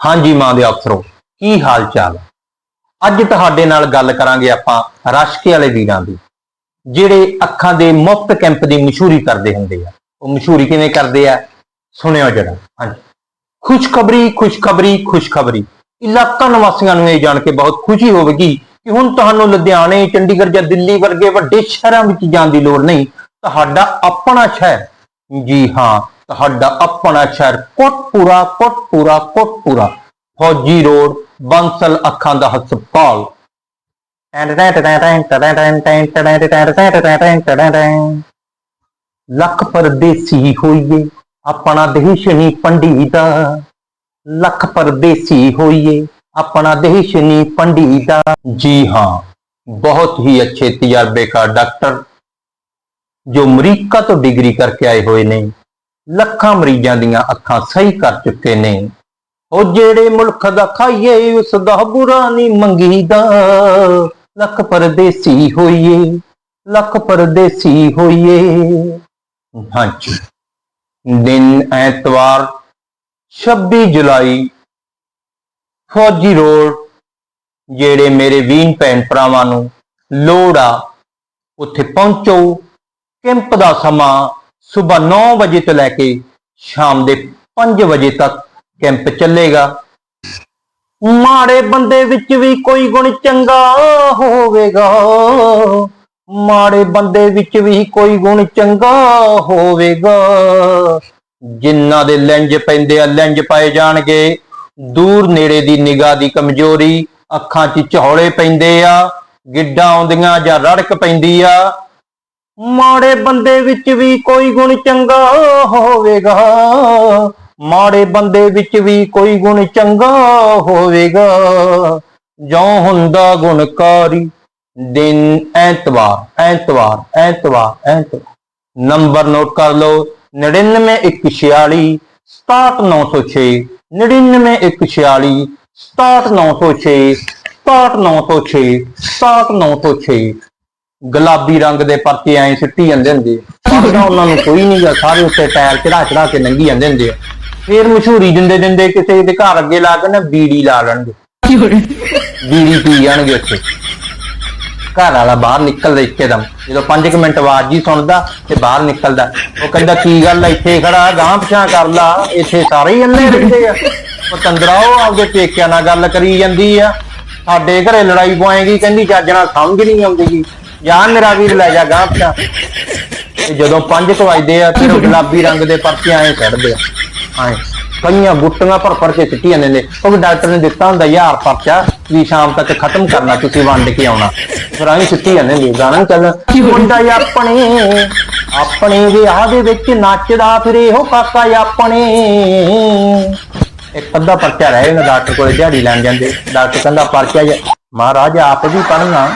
ਹਾਂਜੀ ਮਾਂ ਦੇ ਅਫਸਰੋ ਕੀ ਹਾਲ ਚਾਲ ਹੈ? ਅੱਜ ਤੁਹਾਡੇ ਨਾਲ ਗੱਲ ਕਰਾਂਗੇ ਆਪਾਂ ਰਸ਼ਕੇ ਵਾਲੇ ਵੀਰਾਂ ਦੀ, ਜਿਹੜੇ ਅੱਖਾਂ ਦੇ ਮੁਫਤ ਕੈਂਪ ਦੀ ਮਸ਼ਹੂਰੀ ਕਰਦੇ ਹੁੰਦੇ ਆ। ਉਹ ਮਸ਼ਹੂਰੀ ਕਿਵੇਂ ਕਰਦੇ ਆ? ਸੁਣਿਓ ਜਰਾ। ਹਾਂਜੀ। ਖੁਸ਼ਖਬਰੀ ਖੁਸ਼ਖਬਰੀ ਖੁਸ਼ਖਬਰੀ। ਇਲਾਕਾ ਨਿਵਾਸੀਆਂ ਨੂੰ ਇਹ ਜਾਣ ਕੇ ਬਹੁਤ ਖੁਸ਼ੀ ਹੋਵੇਗੀ ਕਿ ਹੁਣ ਤੁਹਾਨੂੰ ਲੁਧਿਆਣੇ, ਚੰਡੀਗੜ੍ਹ ਜਾਂ ਦਿੱਲੀ ਵਰਗੇ ਵੱਡੇ ਸ਼ਹਿਰਾਂ ਵਿੱਚ ਜਾਣ ਦੀ ਲੋੜ ਨਹੀਂ। ਤੁਹਾਡਾ ਆਪਣਾ ਸ਼ਹਿਰ ਜੀ ਹਾਂ ਤੁਹਾਡਾ ਆਪਣਾ ਸ਼ਹਿਰ ਕੋਟਪੂਰਾ ਕੋਟਪੂਰਾ ਕੋਟਪੂਰਾ। ਫੌਜੀ ਰੋਡ ਬੰਸਲ ਅੱਖਾਂ ਦਾ ਹਸਪਤਾਲ ਲੱਖ ਪਰਦੇਸੀ ਹੋਈਏ ਆਪਣਾ ਦੇਸ਼ ਨਹੀਂ ਪੰਡੀਤਾ। ਲੱਖ ਪਰਦੇਸੀ ਹੋਈਏ ਆਪਣਾ ਦੇਸ਼ ਨਹੀਂ ਪੰਡੀਤਾ। ਜੀ ਹਾਂ ਬਹੁਤ ਹੀ ਅੱਛੇ ਤਜਰਬੇਕਾਰ ਡਾਕਟਰ ਜੋ ਅਮਰੀਕਾ ਤੋਂ ਡਿਗਰੀ ਕਰਕੇ ਆਏ ਹੋਏ ਨੇ, ਲੱਖਾਂ ਮਰੀਜ਼ਾਂ ਦੀਆਂ ਅੱਖਾਂ ਸਹੀ ਕਰ ਚੁੱਕੇ ਨੇ। ਉਹ ਜਿਹੜੇ ਮੁਲਕ ਦਾ ਖਾਈਏ, ਉਸ ਦਾ ਬੁਰਾ ਨਹੀਂ ਮੰਗੀਦਾ। ਲੱਖ ਪਰਦੇਸੀ ਹੋਈਏ, ਲੱਖ ਪਰਦੇਸੀ ਹੋਈਏ। ਹਾਂਜੀ। ਦਿਨ ਐਤਵਾਰ 26 ਜੁਲਾਈ, ਫੌਜੀ ਰੋਡ ਜਿਹੜੇ ਮੇਰੇ ਵੀਨ ਭੈਣ ਭਰਾਵਾਂ ਨੂੰ ਲੋੜ ਆ, ਉੱਥੇ ਪਹੁੰਚੋ। ਕੈਂਪ ਦਾ ਸਮਾਂ ਸਵੇਰ 9 ਵਜੇ ਤੋਂ ਲੈ ਕੇ ਸ਼ਾਮ ਦੇ 5 ਵਜੇ ਤੱਕ ਕੈਂਪ ਚੱਲੇਗਾ। ਮਾੜੇ ਬੰਦੇ ਵਿੱਚ ਵੀ ਕੋਈ ਗੁਣ ਚੰਗਾ ਹੋਵੇਗਾ। ਮਾੜੇ ਬੰਦੇ ਵਿੱਚ ਵੀ ਕੋਈ ਗੁਣ ਚੰਗਾ ਹੋਵੇਗਾ। ਜਿਨ੍ਹਾਂ ਦੇ ਲੈਂਜ ਪੈਂਦੇ ਆ ਲੈਂਜ ਪਾਏ ਜਾਣਗੇ। ਦੂਰ ਨੇੜੇ ਦੀ ਨਿਗਾਹ ਦੀ ਕਮਜ਼ੋਰੀ, ਅੱਖਾਂ 'ਚ ਝੌਲੇ ਪੈਂਦੇ ਆ, ਗਿੱਡਾਂ ਆਉਂਦੀਆਂ ਜਾਂ ਰੜਕ ਪੈਂਦੀ ਆ। ਮਾੜੇ ਬੰਦੇ ਵਿੱਚ ਵੀ ਕੋਈ ਗੁਣ ਚੰਗਾ ਹੋਵੇਗਾ। ਮਾੜੇ ਬੰਦੇ ਵਿੱਚ ਵੀ ਕੋਈ ਗੁਣ ਚੰਗਾ ਹੋਵੇਗਾ। ਜੋ ਹੁੰਦਾ ਗੁਣਕਾਰੀ ਦਿਨ ਐਤਵਾਰ ਐਤਵਾਰ ਐਤਵਾਰ ਐਤਵਾਰ। ਨੰਬਰ ਨੋਟ ਕਰ ਲਓ 99146 67906 99146 67906 67906 67906 ਗੁਲਾਬੀ ਰੰਗ ਦੇ ਪਰਚੇ ਐਂ ਸਿੱਟੀ ਜਾਂਦੇ ਹੁੰਦੇ ਆ। ਉਹਨਾਂ ਨੂੰ ਕੋਈ ਨਹੀਂ ਗਾ, ਸਾਰੇ ਉੱਤੇ ਟਾਇਰ ਚੜਾ ਚੜਾ ਕੇ ਲੰਗੀ ਜਾਂਦੇ ਹੁੰਦੇ ਆ। ਫੇਰ ਮਸ਼ਹੂਰੀ ਦਿੰਦੇ ਦਿੰਦੇ ਕਿਸੇ ਦੇ ਘਰ ਅੱਗੇ ਲਾ ਕੇ ਨਾ ਬੀੜੀ ਲਾ ਲੈਣਗੇ। ਬੀੜੀ ਪੀ ਜਾਣਗੇ ਉੱਥੇ। ਘਰ ਵਾਲਾ ਬਾਹਰ ਨਿਕਲਦਾ ਇੱਕਦਮ ਜਦੋਂ 5 ਮਿੰਟ ਆਵਾਜ਼ ਹੀ ਸੁਣਦਾ ਤੇ ਬਾਹਰ ਨਿਕਲਦਾ। ਉਹ ਕਹਿੰਦਾ, ਕੀ ਗੱਲ ਆ, ਇੱਥੇ ਖੜਾ ਗਾਂ ਪਛਾਂ ਕਰ ਲਾ। ਇੱਥੇ ਸਾਰੇ ਹੀ ਅੰਨੇ ਰਹਿੰਦੇ ਆ। ਉਹ ਤੰਦਰਾ ਆਪਦੇ ਪੇਕਿਆਂ ਨਾਲ ਗੱਲ ਕਰੀ ਜਾਂਦੀ ਆ। ਸਾਡੇ ਘਰੇ ਲੜਾਈ ਪਵਾਏਗੀ ਕਹਿੰਦੀ, ਚੱਜ ਨਾਲ ਸਮਝ ਨਹੀਂ ਆਉਂਦੀਗੀ ਜਾਂ ਮੇਰਾ ਵੀਰ ਲੈ ਜਾ ਗਾਂ ਪਛਾਂ ਤੇ ਜਦੋਂ 5 ਵਜਦੇ ਆ, ਫਿਰ ਉਹ ਗੁਲਾਬੀ ਰੰਗ ਦੇ ਪਰਚੇ ਐਂ ਕੱਢਦੇ ਆ। ਐਂ ਕਈਆਂ ਗੁੱਟੀਆਂ ਭਰ ਭਰ ਕੇ ਸਿੱਟੀ ਜਾਂਦੇ ਨੇ। ਉਹ ਡਾਕਟਰ ਨੇ ਦਿੱਤਾ ਹੁੰਦਾ ਯਾਰ ਪਰਚਾ, ਵੀ ਸ਼ਾਮ ਤੱਕ ਖਤਮ ਕਰਨਾ, ਤੁਸੀਂ ਵੰਡ ਕੇ ਆਉਣਾ। ਫਿਰ ਐਂ ਸਿੱਟੀ ਜਾਂਦੇ ਨੇ ਗਾਣਾ ਚੱਲ। ਮੁੰਡਾ ਆਪਣੇ ਆਪਣੇ ਵਿਆਹ ਦੇ ਵਿੱਚ ਨੱਚਦਾ, ਫਿਰੇ ਉਹ ਕਾਕਾ ਆਪਣੇ। ਇੱਕ ਅੱਧਾ ਪਰਚਾ ਰਹਿ ਜਾਂਦਾ, ਡਾਕਟਰ ਕੋਲੇ ਦਿਹਾੜੀ ਲੈਣ ਜਾਂਦੇ। ਡਾਕਟਰ ਕਹਿੰਦਾ, ਪਰਚਾ ਜੀ, ਮਹਾਰਾਜ ਆਪ ਵੀ ਪੜਨਾ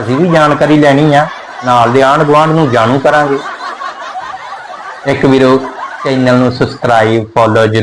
ਅਸੀਂ ਵੀ ਜਾਣਕਾਰੀ ਲੈਣੀ ਆ। ਨਾਲ ਦੇ ਆਂਢ ਗੁਆਂਢ ਨੂੰ ਜਾਣੂ ਕਰਾਂਗੇ। ਇੱਕ ਵੀਰੋ ਚੈਨਲ ਨੂੰ ਸਬਸਕ੍ਰਾਈਬ ਫੋਲੋ